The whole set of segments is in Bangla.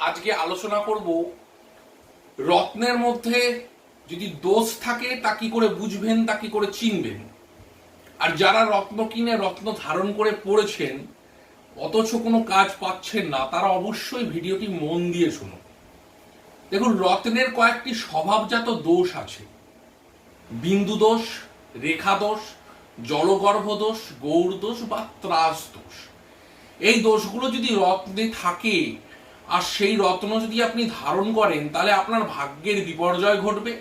আজকে আলোচনা করব রত্নের মধ্যে যদি দোষ থাকে, তা কি করে বুঝবেন, তা কি করে চিনবেন? আর যারা রত্ন কিনে, রত্ন ধারণ করে পড়েছেন, অথচ কোনো কাজ পাচ্ছেন না, তারা অবশ্যই ভিডিওটি মন দিয়ে শুনুন। দেখুন, রত্নের কয়েকটি স্বভাবজাত দোষ আছে। বিন্দু দোষ, রেখা দোষ, জলগর্ভ দোষ, গৌর দোষ বা ত্রাস দোষ। এই দোষগুলো যদি রত্নে থাকে আর সেই রত্ন যদি আপনি ধারণ করেন, তাহলে আপনার ভাগ্যের বিপর্যয় ঘটবে,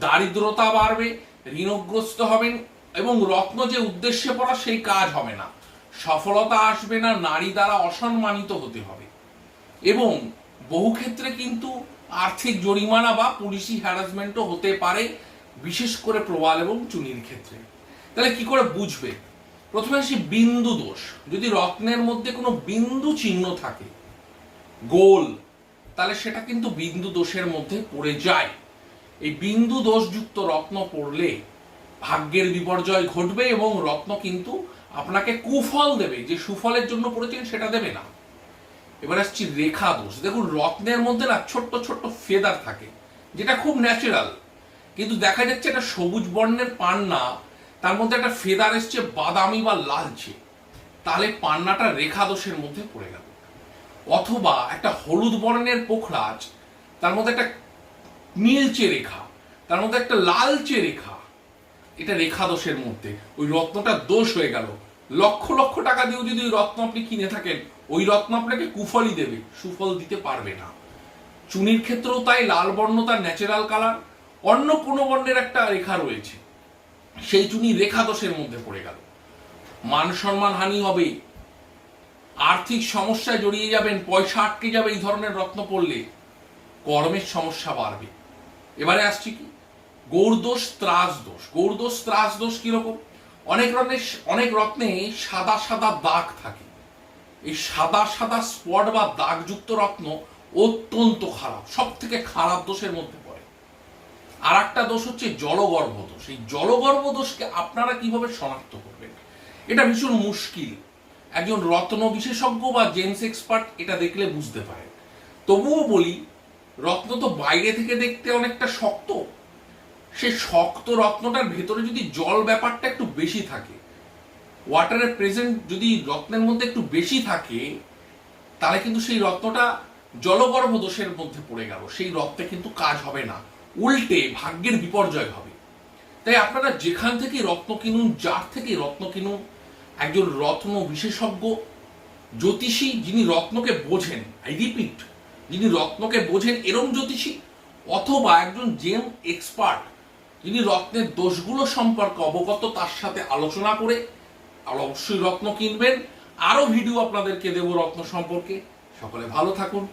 দারিদ্রতা বাড়বে, ঋণগ্রস্ত হবেন এবং রত্ন যে উদ্দেশ্যে পড়া সেই কাজ হবে না। সফলতা আসবে না, নারী দ্বারা অসম্মানিত হতে হবে। এবং বহু ক্ষেত্রে কিন্তু আর্থিক জরিমানা বা পুলিশি হ্যারাসমেন্টও হতে পারে, বিশেষ করে প্রবাল এবং চুনির ক্ষেত্রে। তাহলে কি করে বুঝবে? প্রথমে আসি বিন্দু দোষ। যদি রত্নের মধ্যে কোনো বিন্দু চিহ্ন থাকে গোল, তাহলে সেটা কিন্তু বিন্দু দোষের মধ্যে পড়ে যায়। এই বিন্দু দোষযুক্ত রত্ন পড়লে ভাগ্যের বিপর্যয় ঘটবে এবং রত্ন কিন্তু আপনাকে কুফল দেবে, যে সুফলের জন্য পড়েছেন সেটা দেবে না। এবার আসছি রেখা দোষ। দেখুন, রত্নের মধ্যে না ছোট্ট ছোট্ট ফেদার থাকে, যেটা খুব ন্যাচারাল কিন্তু দেখা যাচ্ছে একটা সবুজ বর্ণের পান্না তার মধ্যে একটা ফেদার এসছে বাদামি বা লালচে। তাহলে পান্নাটা রেখা দোষের মধ্যে পড়ে গেল। অথবা একটা হলুদ বর্ণের পোখরাজ, তার মধ্যে একটা নীলচে রেখা, তার মধ্যে একটা লালচে রেখা, এটা রেখা দোষের মধ্যে। ওই রত্নটা দোষ হয়ে গেল। লক্ষ লক্ষ টাকা দিয়েও যদি ওই রত্ন আপনি কিনে থাকেন, ওই রত্ন আপনাকে কুফলই দেবে, সুফল দিতে পারবে না। চুনির ক্ষেত্রেও তাই, লাল বর্ণ তার ন্যাচারাল কালার অন্য কোনো বর্ণের একটা রেখা রয়েছে। সেই চুনি রেখা দোষের মধ্যে পড়ে গেল। মান সম্মান হানি হবে আর্থিক সমস্যায় জড়িয়ে যাবেন, পয়সা আটকে যাবে এই ধরনের রত্ন পড়লে কর্মের সমস্যা বাড়বে। এবারে আসছি কি? গৌরদোষ ত্রাস দোষ। গৌরদোষ ত্রাস দোষ কীরকম? অনেক রত্নের অনেক রত্নে সাদা সাদা দাগ থাকে। এই সাদা সাদা স্পট বা দাগযুক্ত রত্ন অত্যন্ত খারাপ সব থেকে খারাপ দোষের মধ্যে পড়ে। আর একটা দোষ হচ্ছে জলগর্ভ দোষ। এই জলগর্ভ দোষকে আপনারা কীভাবে শনাক্ত করবেন? এটা ভীষণ মুশকিল। একজন রত্ন বিশেষজ্ঞ বা জেমস এক্সপার্ট এটা দেখলে বুঝতে পারেন তবুও বলি, রত্ন তো বাইরে থেকে দেখতে অনেকটা শক্ত। সে শক্ত রত্নটার ভেতরে যদি জল ব্যাপারটা একটু বেশি থাকে ওয়াটারের প্রেজেন্ট যদি রত্নের মধ্যে একটু বেশি থাকে, তাহলে কিন্তু সেই রত্নটা জলগর্ভ দোষের মধ্যে পড়ে গেল। সেই রত্নে কিন্তু কাজ হবে না। উল্টে ভাগ্যের বিপর্যয় হবে। তাই আপনারা যেখান থেকে রত্ন কিনুন, যার থেকে রত্ন কিনুন একজন রত্ন বিশেষজ্ঞ জ্যোতিষী যিনি রত্নকে বোঝেন আই রিপিট যিনি রত্নকে বোঝেন এরম জ্যোতিষী অথবা একজন জেম এক্সপার্ট যিনি রত্নের দোষগুলো সম্পর্কে অবগত তার সাথে আলোচনা করে আর অবশ্যই রত্ন কিনবেন। আরও ভিডিও আপনাদেরকে দেব রত্ন সম্পর্কে। সকলে ভালো থাকুন।